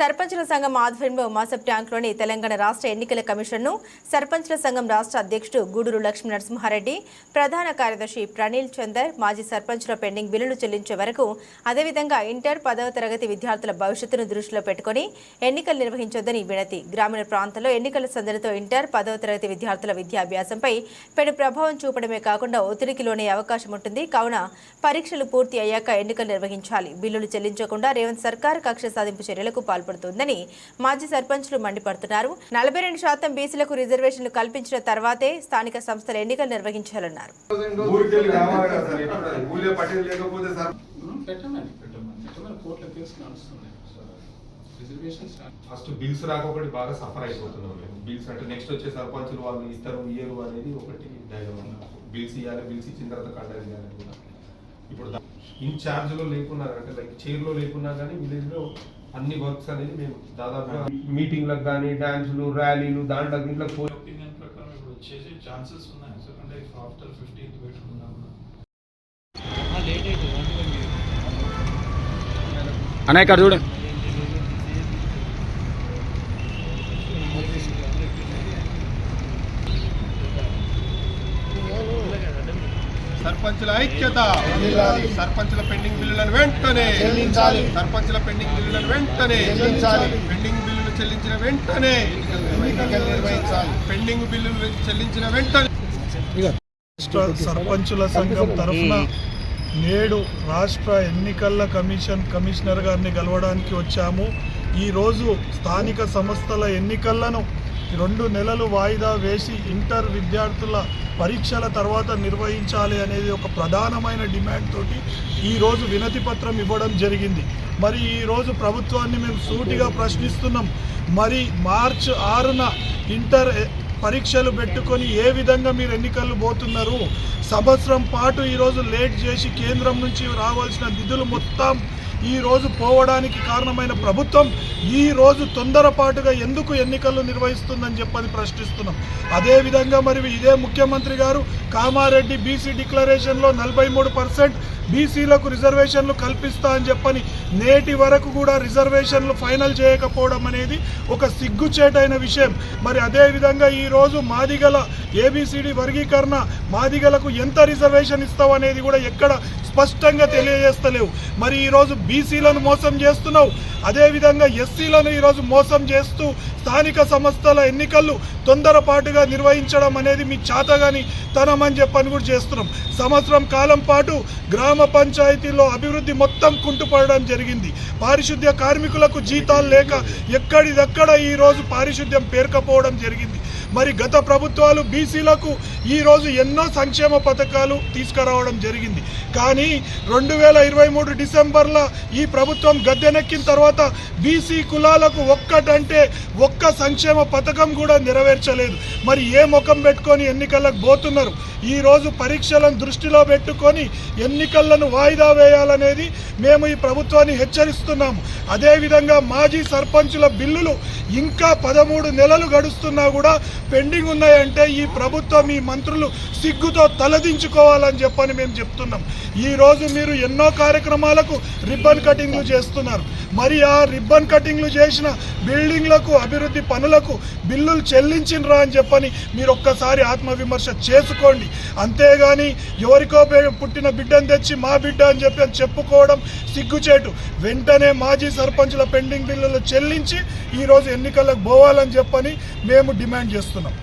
సర్పంచుల సంఘం ఆధ్వర్యంలో మాసప్ ట్యాంక్లోని తెలంగాణ రాష్ట్ర ఎన్నికల కమిషన్ను సర్పంచుల సంఘం రాష్ట్ర అధ్యక్షుడు గూడూరు లక్ష్మీ నరసింహారెడ్డి ప్రధాన కార్యదర్శి ప్రణీల్ చందర్ మాజీ సర్పంచుల పెండింగ్ బిల్లులు చెల్లించే వరకు అదేవిధంగా ఇంటర్ పదవ తరగతి విద్యార్థుల భవిష్యత్తును దృష్టిలో పెట్టుకుని ఎన్నికలు నిర్వహించొద్దని వినతి. గ్రామీణ ప్రాంతాల్లో ఎన్నికల సందడితో ఇంటర్ పదవ తరగతి విద్యార్థుల విద్యాభ్యాసంపై పెను ప్రభావం చూపడమే కాకుండా ఒత్తిడికి లోనే అవకాశం ఉంటుంది. కావున పరీక్షలు పూర్తి అయ్యాక ఎన్నికలు నిర్వహించాలి. బిల్లులు చెల్లించకుండా రేవంత్ సర్కార్ కక్ష సాధింపు చర్యలకు పాల్పడుతోందని మాజీ సర్పంచులు మండిపడుతున్నారు. నలభై రెండు శాతం బీసీలకు రిజర్వేషన్లు కల్పించిన తర్వాతే స్థానిక సంస్థల ఎన్నికలు నిర్వహించాలన్నారు. ఫస్ట్ బిల్స్ రాకొకటి బాగా సఫర్ అయిపోతున్నాం మేము బిల్స్ అంటే నెక్స్ట్ వచ్చే సర్పంచులు వాళ్ళు ఇస్తారు ఇయ్యరు అనేది ఒకటి డైలమా బిల్స్ ఇవ్వాలి బిల్స్ ఇచ్చిన తర్వాత కండక్ట్ చేయాలి ఇప్పుడు ఇన్లో లేకున్నా అంటే లైక్ చైర్లో లేకున్నా కానీ విలేజ్లో అన్ని వర్క్స్ అనేది మేము దాదాపుగా మీటింగ్లకు కానీ డాన్సులు ర్యాలీలు దాంట్లో దీంట్లో ఒపీనియన్ ప్రకారం ఇప్పుడు వచ్చేసి ఛాన్సెస్ ఉన్నాయి. ఎందుకంటే ఆఫ్టర్ ఫిఫ్టీన్త్ పెట్టుకున్నా కూడా అనే ఇక్కడ చూడు. సర్పంచుల ఐక్యత. సర్పంచుల పెండింగ్ బిల్లులను వెంటనే. సర్పంచుల పెండింగ్ బిల్లులను వెంటనే. పెండింగ్ బిల్లులు చెల్లించిన వెంటనే. పెండింగ్ బిల్లులు చెల్లించిన వెంటనే. రాష్ట్ర సర్పంచుల సంఘం తరఫున నేడు రాష్ట్ర ఎన్నికల కమిషన్ కమిషనర్ గారిని కలవడానికి వచ్చాము. ఈరోజు స్థానిక సంస్థల ఎన్నికలను రెండు నెలలు వాయిదా వేసి ఇంటర్ విద్యార్థుల పరీక్షల తర్వాత నిర్వహించాలి అనేది ఒక ప్రధానమైన డిమాండ్ తోటి ఈరోజు వినతి పత్రం ఇవ్వడం జరిగింది. మరి ఈరోజు ప్రభుత్వాన్ని మేము సూటిగా ప్రశ్నిస్తున్నాం. మరి మార్చ్ ఆరున ఇంటర్ పరీక్షలు పెట్టుకొని ఏ విధంగా మీరు ఎన్నికలు పోతున్నారు? సంవత్సరం పాటు ఈరోజు లేట్ చేసి కేంద్రం నుంచి రావాల్సిన నిధులు మొత్తం ఈరోజు పోవడానికి కారణమైన ప్రభుత్వం ఈ రోజు తొందరపాటుగా ఎందుకు ఎన్నికలు నిర్వహిస్తుందని చెప్పని ప్రశ్నిస్తున్నాం. అదేవిధంగా మరి ఇదే ముఖ్యమంత్రి గారు కామారెడ్డి బీసీ డిక్లరేషన్లో నలభై మూడు పర్సెంట్ బీసీలకు రిజర్వేషన్లు కల్పిస్తా అని చెప్పని నేటి వరకు కూడా రిజర్వేషన్లు ఫైనల్ చేయకపోవడం అనేది ఒక సిగ్గుచేటైన విషయం. మరి అదేవిధంగా ఈరోజు మాదిగల ఏబిసిడి వర్గీకరణ మాదిగలకు ఎంత రిజర్వేషన్ ఇస్తావు అనేది కూడా ఎక్కడ స్పష్టంగా తెలియజేస్తలేవు. మరి ఈరోజు బీసీలను మోసం చేస్తున్నావు. అదేవిధంగా ఎస్సీలను ఈరోజు మోసం చేస్తూ స్థానిక సంస్థల ఎన్నికలు తొందరపాటుగా నిర్వహించడం అనేది మీ చాతగాని తనమని చెప్పని కూడా చేస్తున్నాం. సంవత్సరం కాలం పాటు గ్రామ పంచాయతీలో అభివృద్ధి మొత్తం కుంటుపడడం జరిగింది. పారిశుద్ధ్య కార్మికులకు జీతాలు లేక ఎక్కడిదక్కడ ఈరోజు పారిశుద్ధ్యం పేర్కపోవడం జరిగింది. మరి గత ప్రభుత్వాలు బీసీలకు ఈరోజు ఎన్నో సంక్షేమ పథకాలు తీసుకురావడం జరిగింది. కానీ రెండు వేల ఇరవై మూడు డిసెంబర్లో ఈ ప్రభుత్వం గద్దెనెక్కిన తర్వాత బీసీ కులాలకు ఒక్కటంటే ఒక్క సంక్షేమ పథకం కూడా నెరవేర్చలేదు. మరి ఏ ముఖం పెట్టుకొని ఎన్నికలకు పోతున్నారు? ఈరోజు పరీక్షలను దృష్టిలో పెట్టుకొని ఎన్నికలను వాయిదా వేయాలనేది మేము ఈ ప్రభుత్వాన్ని హెచ్చరిస్తున్నాము. అదేవిధంగా మాజీ సర్పంచుల బిల్లులు ఇంకా పదమూడు నెలలు గడుస్తున్నా కూడా పెండింగ్ ఉన్నాయంటే ఈ ప్రభుత్వం ఈ మంత్రులు సిగ్గుతో తలదించుకోవాలని చెప్పని మేము చెప్తున్నాం. ఈరోజు మీరు ఎన్నో కార్యక్రమాలకు రిబ్బన్ కటింగ్లు చేస్తున్నారు. మరి ఆ రిబ్బన్ కటింగ్లు చేసిన బిల్డింగ్లకు అభివృద్ధి పనులకు బిల్లులు చెల్లించినరా అని చెప్పని మీరు ఒక్కసారి ఆత్మవిమర్శ చేసుకోండి. అంతేగాని ఎవరికో పుట్టిన బిడ్డను తెచ్చి మా బిడ్డ అని చెప్పి అని చెప్పుకోవడం సిగ్గుచేటు. వెంటనే మాజీ సర్పంచుల పెండింగ్ బిల్లులు చెల్లించి ఈరోజు ఎన్నికలకు పోవాలని చెప్పని మేము డిమాండ్ చేస్తున్నాం.